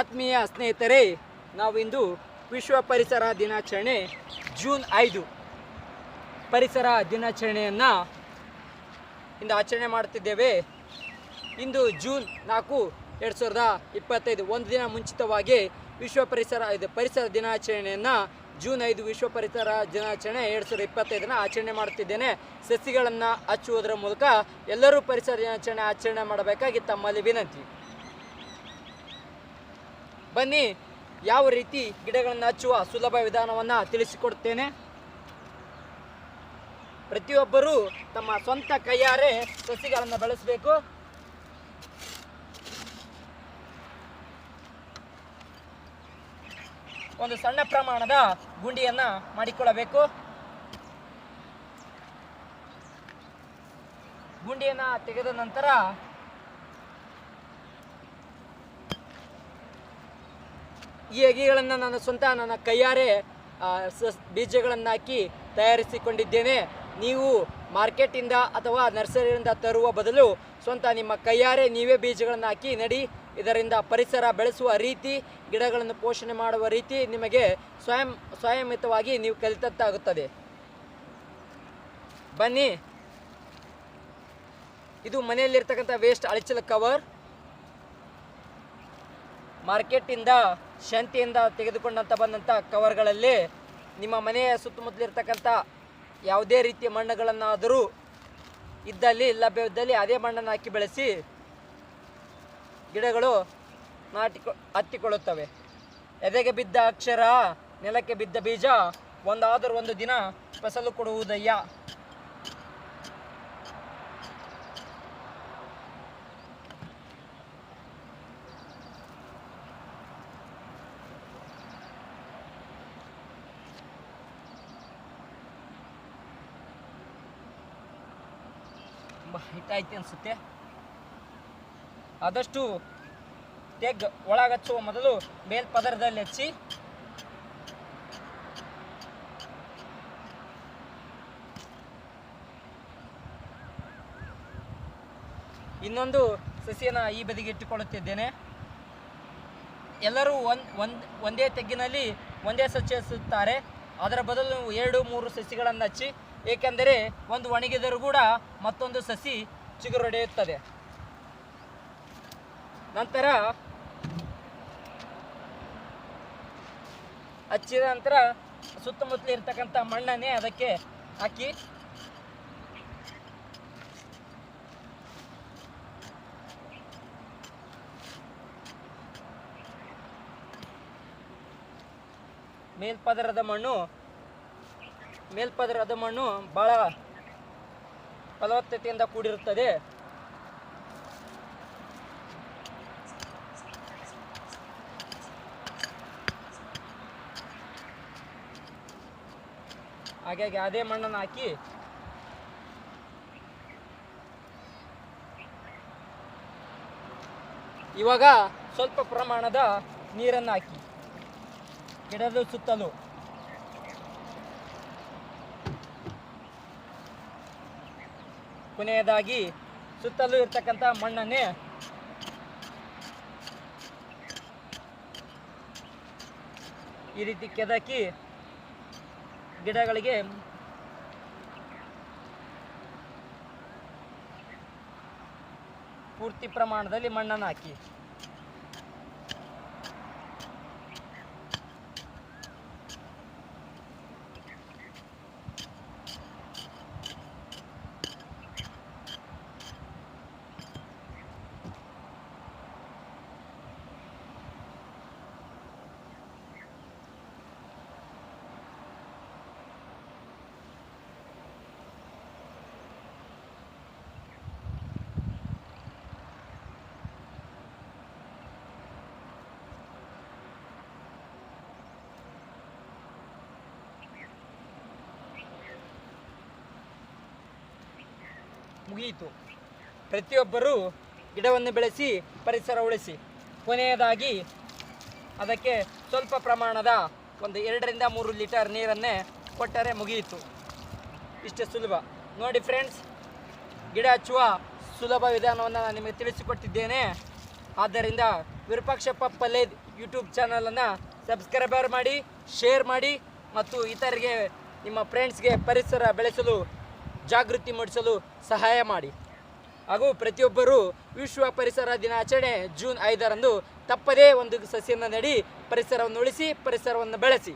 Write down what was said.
ಆತ್ಮೀಯ ಸ್ನೇಹಿತರೆ, ನಾವಿಂದು ವಿಶ್ವ ಪರಿಸರ ದಿನಾಚರಣೆ ಜೂನ್ ಐದು. ಪರಿಸರ ದಿನಾಚರಣೆಯನ್ನು ಇಂದು ಆಚರಣೆ ಮಾಡುತ್ತಿದ್ದೇವೆ ಇಂದು ಜೂನ್ ನಾಲ್ಕು, ಎರಡು ಸಾವಿರದ ಇಪ್ಪತ್ತೈದು, ಒಂದು ದಿನ ಮುಂಚಿತವಾಗಿ ವಿಶ್ವ ಪರಿಸರ, ಇದು ಪರಿಸರ ದಿನಾಚರಣೆಯನ್ನು ಜೂನ್ ಐದು ವಿಶ್ವ ಪರಿಸರ ದಿನಾಚರಣೆ ಎರಡು ಸಾವಿರದ ಇಪ್ಪತ್ತೈದನ್ನು ಆಚರಣೆ ಮಾಡುತ್ತಿದ್ದೇನೆ ಸಸಿಗಳನ್ನು ಹಚ್ಚುವುದರ ಮೂಲಕ ಎಲ್ಲರೂ ಪರಿಸರ ದಿನಾಚರಣೆ ಆಚರಣೆ ಮಾಡಬೇಕಾಗಿ ತಮ್ಮಲ್ಲಿ ವಿನಂತಿ. ಬನ್ನಿ, ಯಾವ ರೀತಿ ಗಿಡಗಳನ್ನು ಹಚ್ಚುವ ಸುಲಭ ವಿಧಾನವನ್ನು ತಿಳಿಸಿಕೊಡ್ತೇನೆ. ಪ್ರತಿಯೊಬ್ಬರೂ ತಮ್ಮ ಸ್ವಂತ ಕೈಯಾರೆ ಸಸಿಗಳನ್ನು ಬೆಳೆಸಬೇಕು. ಒಂದು ಸಣ್ಣ ಪ್ರಮಾಣದ ಗುಂಡಿಯನ್ನು ಮಾಡಿಕೊಳ್ಳಬೇಕು. ಗುಂಡಿಯನ್ನು ತೆಗೆದ ನಂತರ ಈ ಅಗಿಗಳನ್ನು ನಾನು ಸ್ವಂತ ನನ್ನ ಕೈಯಾರೆ ಬೀಜಗಳನ್ನು ಹಾಕಿ ತಯಾರಿಸಿಕೊಂಡಿದ್ದೇನೆ. ನೀವು ಮಾರ್ಕೆಟಿಂದ ಅಥವಾ ನರ್ಸರಿಯಿಂದ ತರುವ ಬದಲು ಸ್ವಂತ ನಿಮ್ಮ ಕೈಯಾರೆ ನೀವೇ ಬೀಜಗಳನ್ನು ಹಾಕಿ ನಡಿ. ಇದರಿಂದ ಪರಿಸರ ಬೆಳೆಸುವ ರೀತಿ, ಗಿಡಗಳನ್ನು ಪೋಷಣೆ ಮಾಡುವ ರೀತಿ ನಿಮಗೆ ಸ್ವಯಂ, ಸ್ವಯಮಿತವಾಗಿ ನೀವು ಕಲಿತಂತಾಗುತ್ತದೆ. ಬನ್ನಿ. ಇದು ಮನೆಯಲ್ಲಿರ್ತಕ್ಕಂಥ ವೇಸ್ಟ್ ಅಳಚಲ ಕವರ್ ಮಾರ್ಕೆಟಿಂದ ಶಾಂತಿಯಿಂದ ತೆಗೆದುಕೊಂಡಂತ ಬಂದಂಥ ಕವರ್ಗಳಲ್ಲಿ ನಿಮ್ಮ ಮನೆಯ ಸುತ್ತಮುತ್ತಲಿರ್ತಕ್ಕಂಥ ಯಾವುದೇ ರೀತಿಯ ಮಣ್ಣುಗಳನ್ನಾದರೂ ಇದ್ದಲ್ಲಿ ಲಭ್ಯವಿದ್ದಲ್ಲಿ ಅದೇ ಮಣ್ಣನ್ನು ಹಾಕಿ ಬೆಳೆಸಿ ಗಿಡಗಳು ನಾಟಿಕೊ, ಹತ್ತಿಕೊಳ್ಳುತ್ತವೆ. ಎದೆಗೆ ಬಿದ್ದ ಅಕ್ಷರ, ನೆಲಕ್ಕೆ ಬಿದ್ದ ಬೀಜ, ಒಂದಾದರೂ ಒಂದು ದಿನ ಫಸಲು ಕೊಡುವುದಯ್ಯ. ತುಂಬ ಐತಿ ಅನಿಸುತ್ತೆ. ಆದಷ್ಟು ತೆಗ್ ಒಳಗಚ್ಚುವ ಮೊದಲು ಮೇಲ್ಪದರದಲ್ಲಿ ಹಚ್ಚಿ. ಇನ್ನೊಂದು ಸಸಿಯನ್ನು ಈ ಬದಿಗೆ ಇಟ್ಟುಕೊಳ್ಳುತ್ತಿದ್ದೇನೆ. ಎಲ್ಲರೂ ಒಂದ್ ಒಂದ್, ಒಂದೇ ತೆಗ್ಗಿನಲ್ಲಿ ಒಂದೇ ಸಸಿ ಹಚ್ಚುತ್ತಾರೆ ಅದರ ಬದಲು ಎರಡು, ಮೂರು ಸಸಿಗಳನ್ನು ಹಚ್ಚಿ. ಏಕೆಂದರೆ ಒಂದು ಒಣಗಿದರೂ ಕೂಡ ಮತ್ತೊಂದು ಸಸಿ ಚಿಗುರೊಡೆಯುತ್ತದೆ. ನಂತರ ಹಚ್ಚಿದ ನಂತರ ಸುತ್ತಮುತ್ತಲು ಇರ್ತಕ್ಕಂಥ ಮಣ್ಣನ್ನೇ ಅದಕ್ಕೆ ಹಾಕಿ ಮೇಲ್ಪದರದ ಮಣ್ಣು ಮೇಲ್ಪದರದ ಮಣ್ಣು ಬಹಳ ಫಲವತ್ತತೆಯಿಂದ ಕೂಡಿರುತ್ತದೆ. ಹಾಗಾಗಿ ಅದೇ ಮಣ್ಣನ್ನು ಹಾಕಿ ಇವಾಗ ಸ್ವಲ್ಪ ಪ್ರಮಾಣದ ನೀರನ್ನು ಹಾಕಿ. ಗಿಡದ ಸುತ್ತಲೂ ಕೊನೆಯದಾಗಿ ಸುತ್ತಲೂ ಇರ್ತಕ್ಕಂಥ ಮಣ್ಣನ್ನೇ ಈ ರೀತಿ ಕೆದಕಿ ಗಿಡಗಳಿಗೆ ಪೂರ್ತಿ ಪ್ರಮಾಣದಲ್ಲಿ ಮಣ್ಣನ್ನು ಹಾಕಿ. ಮುಗಿಯಿತು. ಪ್ರತಿಯೊಬ್ಬರೂ ಗಿಡವನ್ನು ಬೆಳೆಸಿ, ಪರಿಸರ ಉಳಿಸಿ. ಕೊನೆಯದಾಗಿ ಅದಕ್ಕೆ ಸ್ವಲ್ಪ ಪ್ರಮಾಣದ ಒಂದು ಎರಡರಿಂದ ಮೂರು ಲೀಟರ್ ನೀರನ್ನೇ ಕೊಟ್ಟರೆ ಮುಗಿಯಿತು. ಇಷ್ಟು ಸುಲಭ. ನೋಡಿ ಫ್ರೆಂಡ್ಸ್, ಗಿಡ ಹಚ್ಚುವ ಸುಲಭ ವಿಧಾನವನ್ನು ನಾನು ನಿಮಗೆ ತಿಳಿಸಿಕೊಟ್ಟಿದ್ದೇನೆ. ಆದ್ದರಿಂದ ವಿರೂಪಾಕ್ಷಪ್ಪ ಪಲ್ಲೆ ಯೂಟ್ಯೂಬ್ ಚಾನಲನ್ನು ಸಬ್ಸ್ಕ್ರೈಬರ್ ಮಾಡಿ, ಶೇರ್ ಮಾಡಿ ಮತ್ತು ಇತರಿಗೆ ನಿಮ್ಮ ಫ್ರೆಂಡ್ಸ್ಗೆ ಪರಿಸರ ಬೆಳೆಸಲು ಜಾಗೃತಿ ಮೂಡಿಸಲು ಸಹಾಯ ಮಾಡಿ. ಹಾಗೂ ಪ್ರತಿಯೊಬ್ಬರೂ ವಿಶ್ವ ಪರಿಸರ ದಿನಾಚರಣೆ ಜೂನ್ ಐದರಂದು ತಪ್ಪದೇ ಒಂದು ಸಸಿಯನ್ನು ನೆಡಿ, ಪರಿಸರವನ್ನು ಉಳಿಸಿ, ಪರಿಸರವನ್ನು ಬೆಳೆಸಿ.